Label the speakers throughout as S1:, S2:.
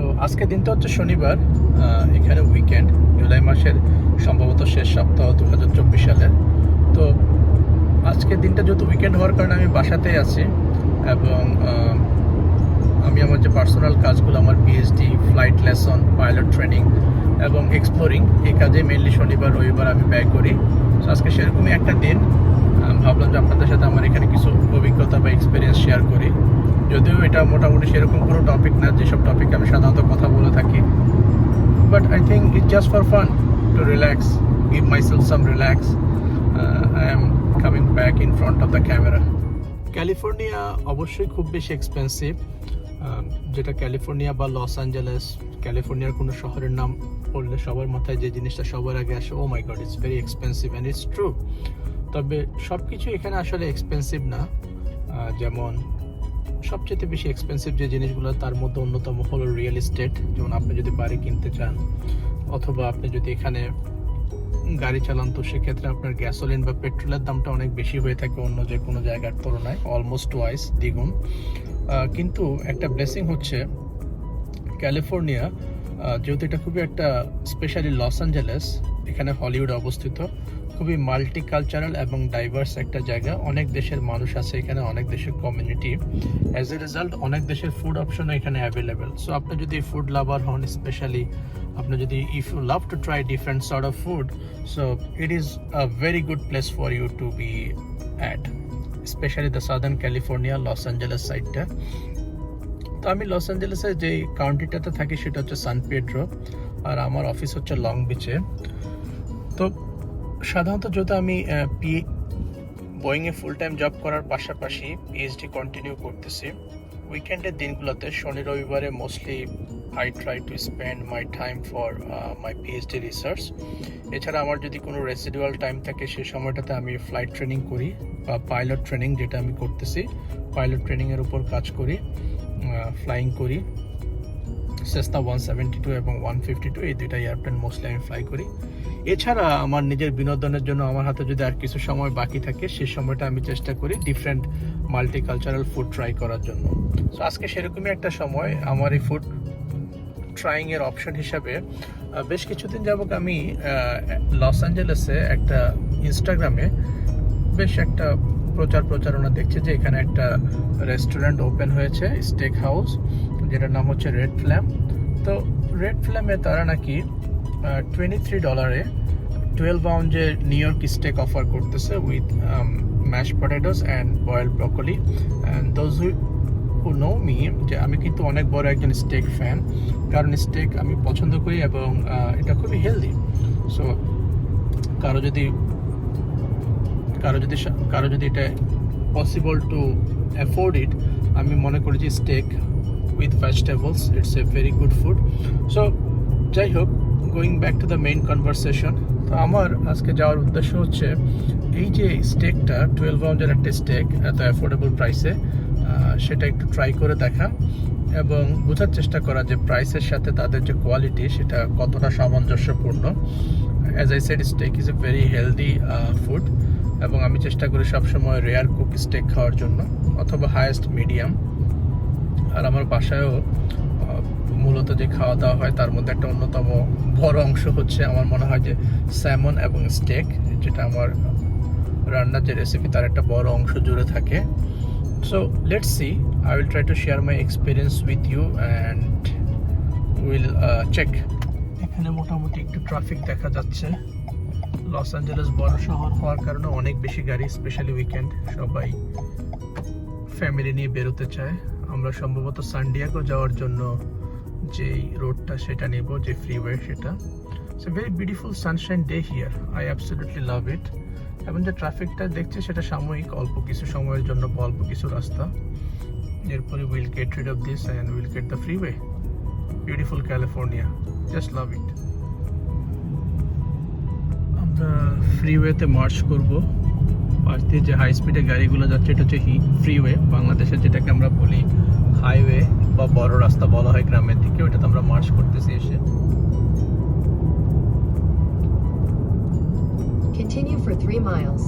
S1: তো আজকে দিনটা হচ্ছে শনিবার এখানে উইকেন্ড জুলাই মাসের সম্ভবত শেষ সপ্তাহ দু হাজার চব্বিশ সালের। তো আজকের দিনটা যেহেতু উইকেন্ড হওয়ার কারণে আমি বাসাতেই আছি এবং আমি আমার যে পার্সোনাল কাজগুলো, আমার PhD flight lesson pilot training এবং এক্সপ্লোরিং এই কাজে মেনলি শনিবার, রবিবার আমি ব্যয় করি। তো আজকে সেরকমই একটা দিন। ভাবলাম যে আপনাদের সাথে আমার এখানে কিছু অভিজ্ঞতা বা এক্সপিরিয়েন্স শেয়ার করি। যদিও এটা মোটামুটি সেরকম কোনো টপিক না, যেসব টপিকে আমি সাধারণত কথা বলে থাকি। But I think it just for fun to relax give myself some relax I am coming back in front of the camera California অবশ্যই খুব বেশি এক্সপেন্সিভ যেটা ক্যালিফোর্নিয়া বা লস অ্যাঞ্জেলেস ক্যালিফোর্নিয়ার কোনো শহরের নাম বললে সবার মাথায় যে জিনিসটা সবার আগে আসে ও my God it's very expensive and it's true তবে সব কিছু এখানে আসলে এক্সপেন্সিভ না। যেমন সবচেয়ে বেশি এক্সপেন্সিভ যে জিনিসগুলো, তার মধ্যে অন্যতম হলো রিয়েল এস্টেট যেমন আপনি যদি বাড়ি কিনতে চান, অথবা আপনি যদি এখানে গাড়ি চালান, তো সেক্ষেত্রে আপনার গ্যাসোলিন বা পেট্রোলের দামটা অনেক বেশি হয়ে থাকে অন্য যে কোনো জায়গার তুলনায় অলমোস্ট ওয়াইস দ্বিগুণ। কিন্তু একটা ব্লেসিং হচ্ছে ক্যালিফোর্নিয়া যেহেতু এটা খুবই একটা স্পেশালি লস অ্যাঞ্জেলেস এখানে হলিউড অবস্থিত খুবই মাল্টি কালচারাল এবং ডাইভার্স একটা জায়গা। অনেক দেশের মানুষ আছে এখানে, অনেক দেশের কমিউনিটি অ্যাজ এ রেজাল্ট অনেক দেশের ফুড অপশনও এখানে অ্যাভেলেবেল সো আপনি যদি ফুড লাভার হন স্পেশালি আপনি যদি if you love to try different sort of food so it is a very good place for you to be at specially the southern California Los Angeles সাইডটা তো আমি loss অ্যাঞ্জেলেসের যে কাউন্টিটাতে থাকি, সেটা হচ্ছে সান পেড্রো আর আমার অফিস হচ্ছে লং বিচে তো সাধারণত যেহেতু আমি পি বোয়িংয়ে ফুল টাইম জব করার পাশাপাশি পিএইচডি কন্টিনিউ করতেছি উইকেন্ডের দিনগুলোতে শনি, রবিবারে mostly I try to spend my time for my PhD research এছাড়া আমার যদি কোনো রেসিডুয়াল টাইম থাকে সেই সময়টাতে আমি ফ্লাইট ট্রেনিং করি বা পাইলট ট্রেনিং যেটা আমি করতেছি পাইলট ট্রেনিংয়ের উপর কাজ করি ফ্লাইং করি। সেস্তা ওয়ান সেভেন্টি টু এবং ওয়ান ফিফটি টু এই দুইটা এয়ারপ্লেন মোস্টলি আমি ফ্লাই করি। এছাড়া আমার নিজের বিনোদনের জন্য আমার হাতে যদি আর কিছু সময় বাকি থাকে সেই সময়টা আমি চেষ্টা করি ডিফারেন্ট মাল্টিকালচারাল ফুড ট্রাই করার জন্য। সো আজকে সেরকমই একটা সময় আমার এই ফুড ট্রাইংয়ের অপশন হিসাবে বেশ কিছুদিন যাবত আমি লস অ্যাঞ্জেলেসে একটা ইনস্টাগ্রামে বেশ একটা প্রচার প্রচারণা দেখছি যে এখানে একটা রেস্টুরেন্ট ওপেন হয়েছে স্টেক হাউস যেটার নাম হচ্ছে রেড ফ্ল্যাম তো রেড ফ্ল্যামে তারা নাকি টোয়েন্টি থ্রি ডলারে টুয়েলভ আউন্সের নিউ ইয়র্ক স্টেক অফার করতেছে with mash potatoes and boil broccoli and those who know me যে আমি কিন্তু অনেক বড় একজন স্টেক ফ্যান কারণ স্টেক আমি পছন্দ করি এবং এটা খুবই হেলদি সো কারও যদি কারও যদি কারও যদি এটা পসিবল টু অ্যাফোর্ড ইট আমি মনে করি যে steak with vegetables it's a very good food so যাই হোক going back to the main conversation তো আমার আজকে যাওয়ার উদ্দেশ্য হচ্ছে এই যে স্টেকটা টুয়েলভ আউন্সের একটা স্টেক এত অ্যাফোর্ডেবল প্রাইসে সেটা একটু ট্রাই করে দেখা এবং বোঝার চেষ্টা করা যে প্রাইসের সাথে তাদের যে কোয়ালিটি সেটা কতটা সামঞ্জস্যপূর্ণ। As I said steak is a very healthy food এবং আমি চেষ্টা করি সবসময় রেয়ার কুক স্টেক খাওয়ার জন্য, অথবা হায়েস্ট মিডিয়াম আর আমার বাসায়ও মূলত যে খাওয়া দাওয়া হয় তার মধ্যে একটা অন্যতম বড় অংশ হচ্ছে আমার মনে হয় যে স্যামন এবং স্টেক, যেটা আমার রান্নার যে রেসিপি তার একটা বড় অংশ জুড়ে থাকে। So let's see I will try to share my experience with you and will check এখানে মোটামুটি একটু ট্রাফিক দেখা যাচ্ছে। লস অ্যাঞ্জেলেস বড় শহর হওয়ার কারণে অনেক বেশি গাড়ি স্পেশালি উইকেন্ড সবাই ফ্যামিলি নিয়ে বেরোতে চায়। আমরা সম্ভবত সানডিয়াগো যাওয়ার জন্য যেই রোডটা সেটা নেব, যে ফ্রিওয়ে সেটা। It's a very beautiful sunshine day here I absolutely love it এবং যে ট্রাফিকটা দেখছি সেটা সাময়িক, অল্প কিছু সময়ের জন্য অল্প কিছু রাস্তা। এরপরে will get rid of this and will get the freeway beautiful California just love it আমরা ফ্রিওয়েতে মার্চ করব। পাশ যে হাই স্পিডে গাড়িগুলো যাচ্ছে, এটা হচ্ছে ফ্রিওয়ে বাংলাদেশে যেটাকে আমরা বলি হাইওয়ে বা বড় রাস্তা বলা হয় গ্রামের দিকে, ওটাতে আমরা মার্চ করতেছি এসে
S2: Continue for three miles.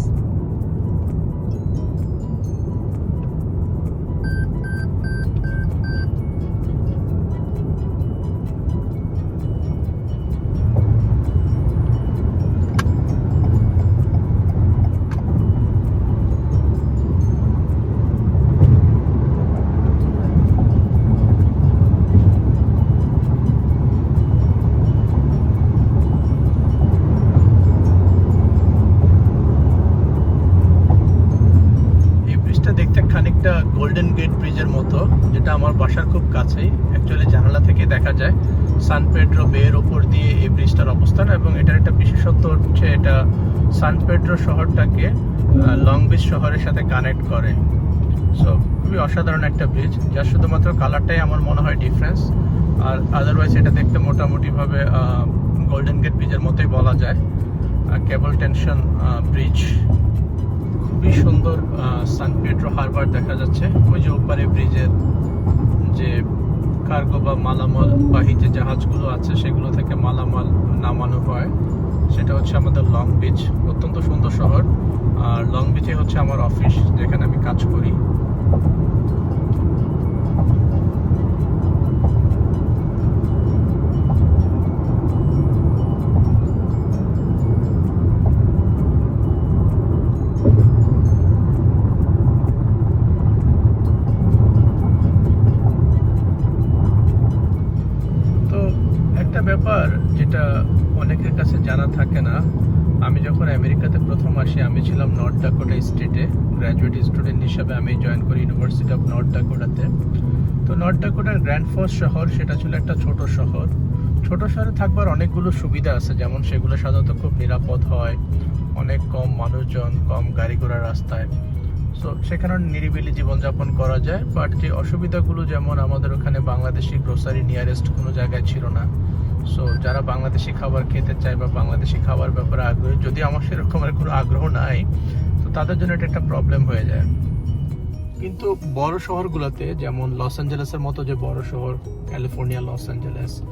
S1: বিশেষত্ব হচ্ছে এটা সান পেড্রো শহরটাকে লং বিচ শহরের সাথে কানেক্ট করে। সো খুবই অসাধারণ একটা ব্রিজ যার শুধুমাত্র কালারটাই আমার মনে হয় ডিফারেন্স আর আদারওয়াইজ এটা দেখতে মোটামুটিভাবে গোল্ডেন গেট ব্রিজের মতোই বলা যায়। কেবল টেনশন ব্রিজ খুবই সুন্দর সান পেড্রো হারবার দেখা যাচ্ছে। ওই যে ওপারে ব্রিজের যে কার্গো বা মালামাল বাহী যে জাহাজগুলো আছে, সেগুলো থেকে মালামাল নামানো হয়। সেটা হচ্ছে আমাদের লং বিচ অত্যন্ত সুন্দর শহর। আর লং বিচে হচ্ছে আমার অফিস যেখানে আমি কাজ করি। নর্থ ডাকোটা স্টেটে গ্র্যাজুয়েট স্টুডেন্ট হিসাবে আমি জয়েন করি ইউনিভার্সিটি অফ নর্থ ডাকোটাতে তো নর্থ ডাকোটার গ্র্যান্ড ফোর্স শহর, সেটা ছিল একটা ছোট শহর। ছোট শহরে থাকবার অনেকগুলো সুবিধা আছে, যেমন সেগুলো সাধারণত খুব নিরাপদ হয়, অনেক কম মানুষজন, কম গাড়ি ঘোড়া রাস্তায়। সো সেখানে নিরিবিলি জীবনযাপন করা যায় বাট যে অসুবিধাগুলো যেমন আমাদের ওখানে বাংলাদেশি গ্রোসারি নিয়ারেস্ট কোনো জায়গায় ছিল না সো যারা বাংলাদেশি খাবার খেতে চায় বা বাংলাদেশি খাবার ব্যাপারে আগ্রহী, যদি আমার সেরকমের কোনো আগ্রহ নাই, তো তাদের জন্য এটা একটা প্রবলেম হয়ে যায়। কিন্তু বড় শহরগুলোতে, যেমন লস অ্যাঞ্জেলেসের মতো যে বড় শহর, ক্যালিফোর্নিয়া, লস অ্যাঞ্জেলেস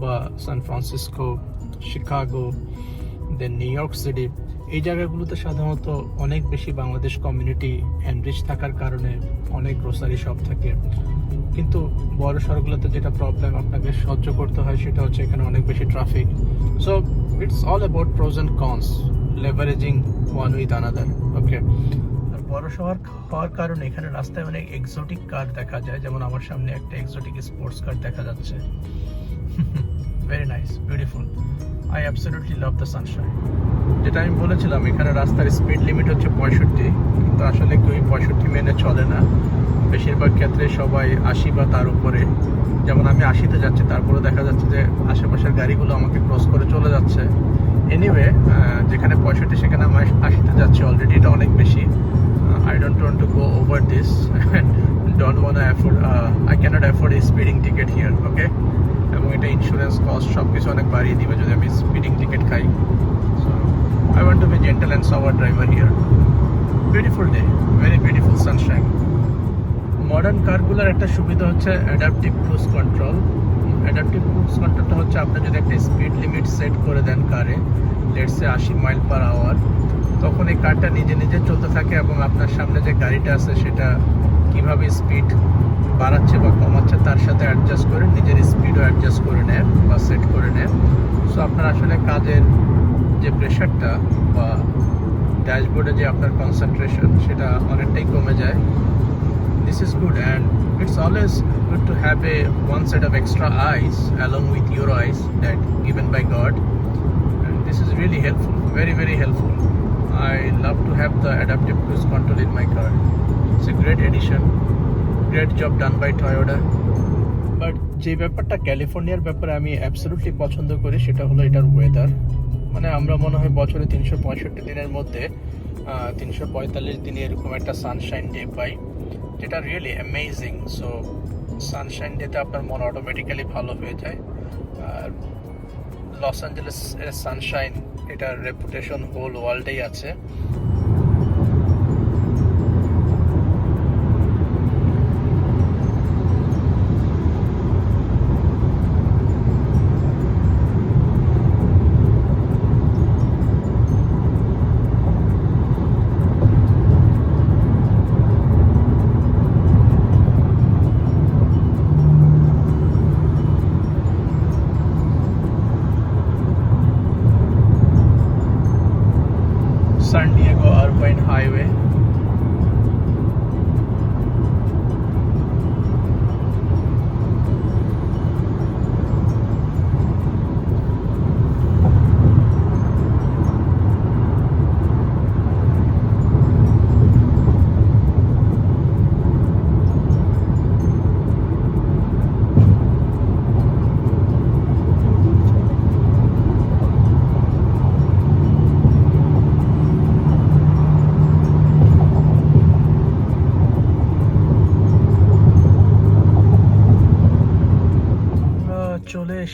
S1: বা San Francisco, Chicago then New York city এই জায়গাগুলোতে সাধারণত অনেক বেশি বাংলাদেশ কমিউনিটি এনরিচ থাকার কারণে অনেক গ্রোসারি শপ থাকে। কিন্তু বড় শহরগুলোতে যেটা প্রবলেম আপনাকে সহ্য করতে হয় সেটা হচ্ছে এখানে অনেক বেশি traffic so it's all about pros and cons leveraging one with another okay বড় শহর হওয়ার কারণে এখানে রাস্তায় অনেক এক্সোটিক কার দেখা যায়। যেমন আমার সামনে একটা এক্সোটিক স্পোর্টস কার দেখা যাচ্ছে। Very nice beautiful I absolutely love the sunshine যেটা আমি বলেছিলাম, এখানে রাস্তার স্পিড লিমিট হচ্ছে পঁয়ষট্টি, কিন্তু আসলে কেউ পঁয়ষট্টি মেনে চলে না। বেশিরভাগ ক্ষেত্রে সবাই আশি বা তার উপরে। যেমন আমি আশিতে যাচ্ছি তারপরে দেখা যাচ্ছে যে আশেপাশের গাড়িগুলো আমাকে ক্রস করে চলে যাচ্ছে। এনিওয়ে যেখানে পঁয়ষট্টি, সেখানে আমি আশিতে যাচ্ছি অলরেডি এটা অনেক বেশি। I don't want to go over this don't want afford I can't afford এই স্পিডিং টিকিট হিয়ার ওকে এবং এটা ইন্স্যুরেন্স কস্ট সব কিছু অনেক বাড়িয়ে দিবে যদি আমি স্পিডিং টিকিট খাই। So I want to be gentle and sober driver here beautiful day very beautiful sunshine modern কারগুলোর একটা সুবিধা হচ্ছে adaptive cruise control adaptive cruise কন্ট্রোলটা হচ্ছে আপনি যদি একটা স্পিড লিমিট সেট করে দেন কারে লেটসে আশি মাইল পার আওয়ার তখন এই কারটা নিজে নিজে চলতে থাকে এবং আপনার সামনে যে গাড়িটা আছে সেটা কীভাবে স্পিড বাড়াচ্ছে বা কমাচ্ছে তার সাথে অ্যাডজাস্ট করে নিজের স্পিডও অ্যাডজাস্ট করে নেন বা সেট করে নেন সো আপনার আসলে কাজের যে প্রেশারটা বা ড্যাশবোর্ডে যে আপনার কনসেন্ট্রেশন সেটা অনেকটাই কমে যায়। This is good and it's always good to have a one set of extra eyes along with your eyes that given by God and this is really helpful very very helpful I love to have the adaptive cruise control in my car great addition great job done by toyota. But যে ব্যাপারটা ক্যালিফোর্নিয়ার ব্যাপারে আমি absolutely পছন্দ করি, সেটা হলো এটার ওয়েদার মানে আমরা মনে হয় বছরে তিনশো পঁয়ষট্টি দিনের মধ্যে তিনশো পঁয়তাল্লিশ দিনে এরকম একটা সানশাইন ডে পাই, যেটা রিয়েলি অ্যামেজিং সো সানশাইন ডেতে আপনার মন অটোমেটিক্যালি ভালো হয়ে যায়। আর লস অ্যাঞ্জেলেস সানশাইন এটার রেপুটেশন হোল ওয়ার্ল্ডেই আছে।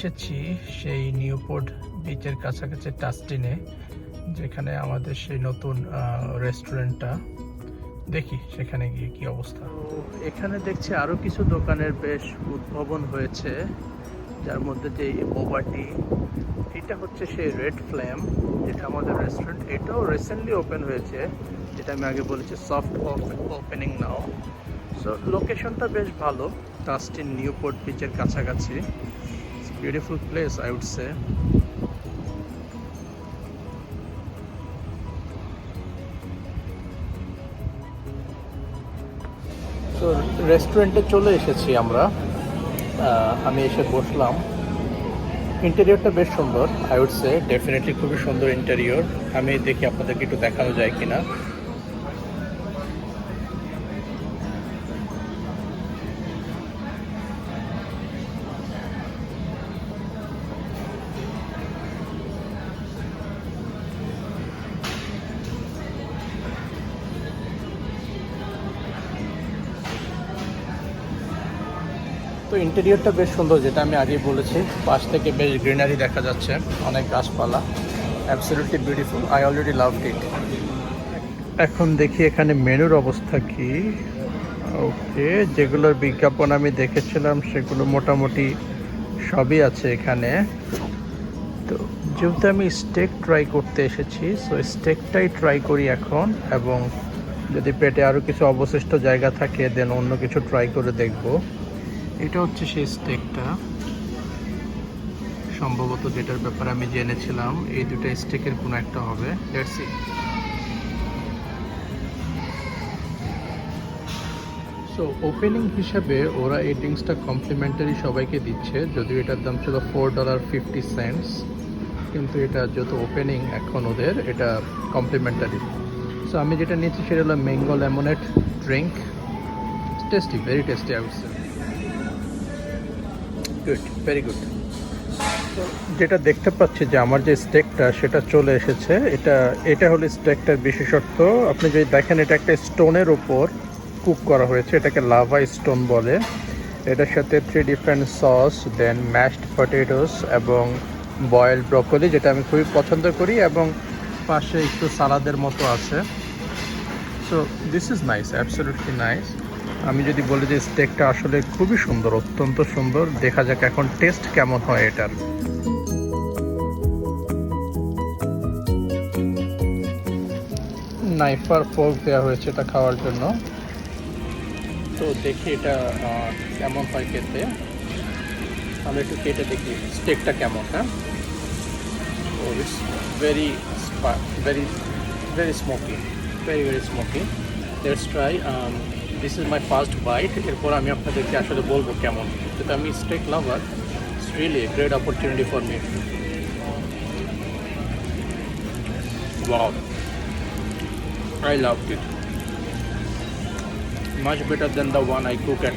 S1: এসেছি সেই নিউপোর্ট বিচের কাছাকাছি টাস্টিনে যেখানে আমাদের সেই নতুন রেস্টুরেন্টটা। দেখি সেখানে গিয়ে কি অবস্থা। এখানে দেখছি আরও কিছু দোকানের বেশ উদ্ভাবন হয়েছে, যার মধ্যে যে বোবাটি, এটা হচ্ছে সেই রেড ফ্লেম, যেটা আমাদের রেস্টুরেন্ট। এটাও রিসেন্টলি ওপেন হয়েছে, যেটা আমি আগে বলেছি সফট ওপেনিং নাও সো লোকেশনটা বেশ ভালো টাস্টিন নিউপোর্ট বিচের কাছাকাছি। Beautiful place I would say তো রেস্টুরেন্টে চলে এসেছি আমরা। আমি এসে বসলাম। ইন্টেরিয়রটা বেশ সুন্দর আই উড সে ডেফিনেটলি খুবই সুন্দর ইন্টেরিয়র আমি দেখি আপনাদেরকে একটু দেখানো যায় কিনা। ইন্টেরিয়রটা বেশ সুন্দর, যেটা আমি আগেই বলেছি। পাশ থেকে বেশ গ্রিনারি দেখা যাচ্ছে, অনেক গাছপালা। Absolutely beautiful I already love it এখন দেখি এখানে মেনুর অবস্থা কি। ওকে যেগুলোর বিজ্ঞাপন আমি দেখেছিলাম, সেগুলো মোটামুটি সবই আছে এখানে। তো, যেহেতু আমি স্টেক ট্রাই করতে এসেছি সো স্টেকটাই ট্রাই করি এখন, এবং যদি পেটে আরও কিছু অবশিষ্ট জায়গা থাকে দেন অন্য কিছু ট্রাই করে দেখব। এটা হচ্ছে সেই স্টেকটা সম্ভবত যেটার ব্যাপারে আমি জেনেছিলাম, এই দুটো স্টেকের কোনো একটা হবে। লেটস সি ওপেনিং হিসাবে ওরা এই ড্রিঙ্কসটা কমপ্লিমেন্টারি সবাইকে দিচ্ছে। যদিও এটার দাম ছিল ফোর ডলার ফিফটি সেন্টস কিন্তু এটা যত ওপেনিং এখন ওদের, এটা কমপ্লিমেন্টারি সো আমি যেটা নিয়েছি সেটা হলো mango lemonade drink tasty very tasty I would say good যেটা দেখতে পাচ্ছি যে আমার যে স্টেকটা, সেটা চলে এসেছে। এটা এটা হলো স্টেকটার বিশেষত্ব। আপনি যদি দেখেন, এটা একটা স্টোনের ওপর কুক করা হয়েছে। এটাকে লাভা স্টোন বলে। এটার সাথে three different sauce then mashed potatoes এবং বয়েল ব্রকলি যেটা আমি খুবই পছন্দ করি এবং পাশে একটু সালাদের মতো আছে। So this is nice absolutely nice আমি যদি বলি যে স্টেকটা আসলে খুবই সুন্দর, অত্যন্ত সুন্দর। দেখা যাক এখন টেস্ট কেমন হয় এটার। নাইফ আর ফোর্ক দেওয়া হয়েছে এটা খাওয়ার জন্য। তো দেখি এটা কেমন হয় খেতে। আমি একটু কেটে দেখি স্টেকটা কেমন হ্যাঁ? ও it's very very very smoky very very smoky let's try this is my first bite এরপর আমি আপনাদেরকে আসলে বলব কেমন যেহেতু আমি steak lover it's really great opportunity for me Wow. I loved it. Much better than the one I cook at.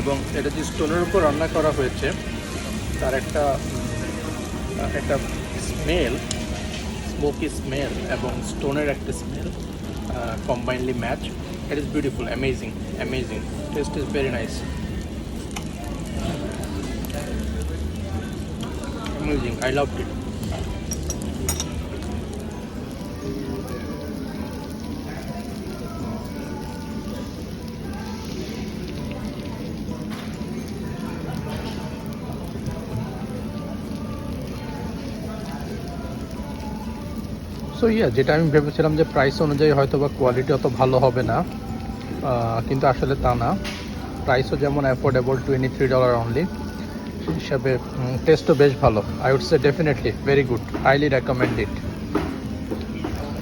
S1: এবং এটা যে স্টোনের উপর রান্না করা হয়েছে, তার একটা একটা স্মেল স্মোকি স্মেল এবং স্টোনের একটা smell uh, combinedly match. It is beautiful, amazing, amazing. Taste is very nice. Amazing, I loved it. So yeah যেটা আমি ভেবেছিলাম যে প্রাইস অনুযায়ী হয়তো বা কোয়ালিটি অত ভালো হবে না কিন্তু আসলে তা না। প্রাইসও যেমন affordable twenty three dollar only হিসাবে টেস্টও বেশ ভালো। I would say definitely very good highly recommend it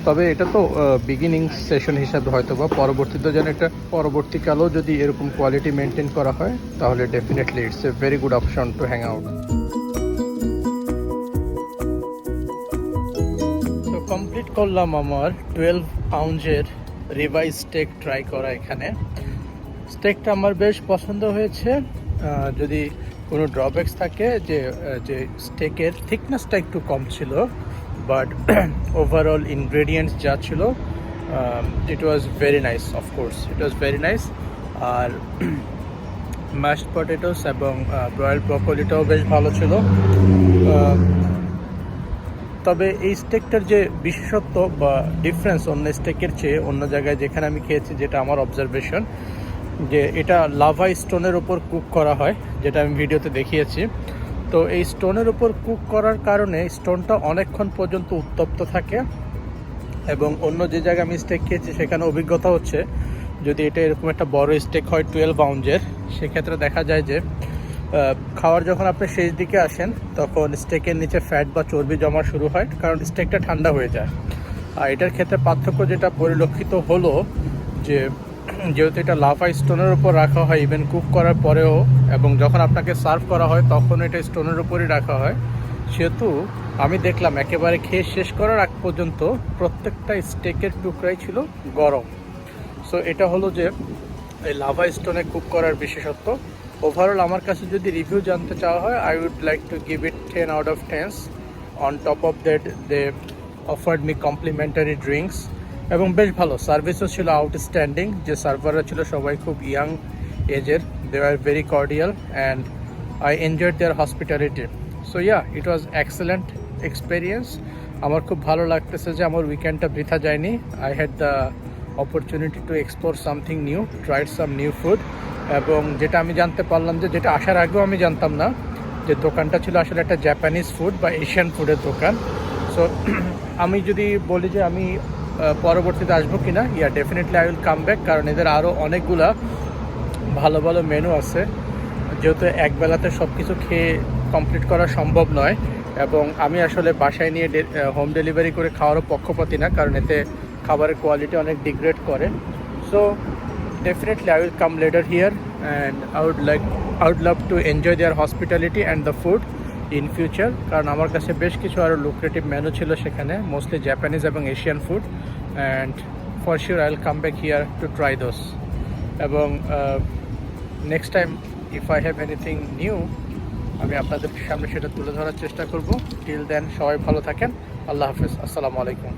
S1: তবে এটা তো বিগিনিং সেশন হিসাবে হয়তো বা পরবর্তীতে যেন এটা পরবর্তীকালেও যদি এরকম কোয়ালিটি মেনটেন করা হয়, তাহলে definitely it's a very good option to hang out complete করলাম আমার টুয়েলভ পাউন্ডের রিভাইস স্টেক ট্রাই করা এখানে। স্টেকটা আমার বেশ পছন্দ হয়েছে। যদি কোনো ড্রব্যাকস থাকে যে যে স্টেকের থিকনেসটা একটু কম ছিল বাট ওভারঅল ইনগ্রেডিয়েন্টস যা ছিল it was very nice of course it was very nice R mashed potatoes এবং ব্রয়েল ব্রকলিটাও বেশ ভালো ছিল। তবে এই স্টেকটার যে বিশেষত্ব বা ডিফারেন্স অন্য স্টেকের চেয়ে অন্য জায়গায় যেখানে আমি খেয়েছি, যেটা আমার অবজারভেশন যে এটা লাভা স্টোনের ওপর কুক করা হয়, যেটা আমি ভিডিওতে দেখিয়েছি। তো এই স্টোনের উপর কুক করার কারণে স্টোনটা অনেকক্ষণ পর্যন্ত উত্তপ্ত থাকে এবং অন্য যে জায়গায় আমি স্টেক খেয়েছি, সেখানে অভিজ্ঞতা হচ্ছে যদি এটা এরকম একটা বড় স্টেক হয় টুয়েলভ আউন্সের সেক্ষেত্রে দেখা যায় যে খাওয়ার যখন আপনি শেষ দিকে আসেন, তখন স্টেকের নিচে ফ্যাট বা চর্বি জমা শুরু হয়, কারণ স্টেকটা ঠান্ডা হয়ে যায়। আর এটার ক্ষেত্রে পার্থক্য যেটা পরিলক্ষিত হলো, যে যেহেতু এটা লাফা স্টোনের উপর রাখা হয় ইভেন কুক করার পরেও, এবং যখন আপনাকে সার্ভ করা হয়, তখন এটা স্টোনের উপরই রাখা হয়। সেহেতু আমি দেখলাম একেবারে খেয়ে শেষ করার আগ পর্যন্ত প্রত্যেকটা স্টেকের টুকরাই ছিল গরম। সো এটা হলো যে এই লাভা স্টোনে কুক করার বিশেষত্ব। ওভারঅল আমার কাছে যদি রিভিউ জানতে চাওয়া হয় I would like to give it ten out of tens on top of that they offered me complimentary drinks এবং বেশ ভালো সার্ভিসও ছিল আউটস্ট্যান্ডিং যে সার্ভাররা ছিল সবাই খুব ইয়াং এজের they are very cordial and I enjoyed their hospitality so yeah it was excellent experience আমার খুব ভালো লাগতেছে যে আমার উইকেন্ডটা বৃথা যায়নি। I had the opportunity to explore something new tried some new food এবং যেটা আমি জানতে পারলাম যে যেটা আসার আগেও আমি জানতাম না, যে দোকানটা ছিল আসলে একটা জাপানিজ ফুড বা এশিয়ান ফুডের দোকান। সো আমি যদি বলি যে আমি পরবর্তীতে আসব কিনা yeah definitely I will come back কারণ এদের আরও অনেকগুলা ভালো ভালো মেনু আছে। যেহেতু এক বেলাতে সব কিছু খেয়ে কমপ্লিট করা সম্ভব নয়, এবং আমি আসলে বাসায় নিয়ে হোম ডেলিভারি করে খাওয়ারও পক্ষপাতি না, কারণ এতে খাবারের কোয়ালিটি অনেক ডিগ্রেড করে। So definitely I will come later here and I would like I would love to enjoy their hospitality and the food in future কারণ আমার কাছে বেশ কিছু আরও লুক্রেটিভ মেনু ছিল সেখানে মোস্টলি জাপানিজ এবং Asian food and for sure I will come back here to try those এবং next time if I have anything new আমি আপনাদের সামনে সেটা তুলে ধরার চেষ্টা করব। টিল দেন সবাই ভালো থাকেন। আল্লাহ হাফেজ। আসসালামু আলাইকুম।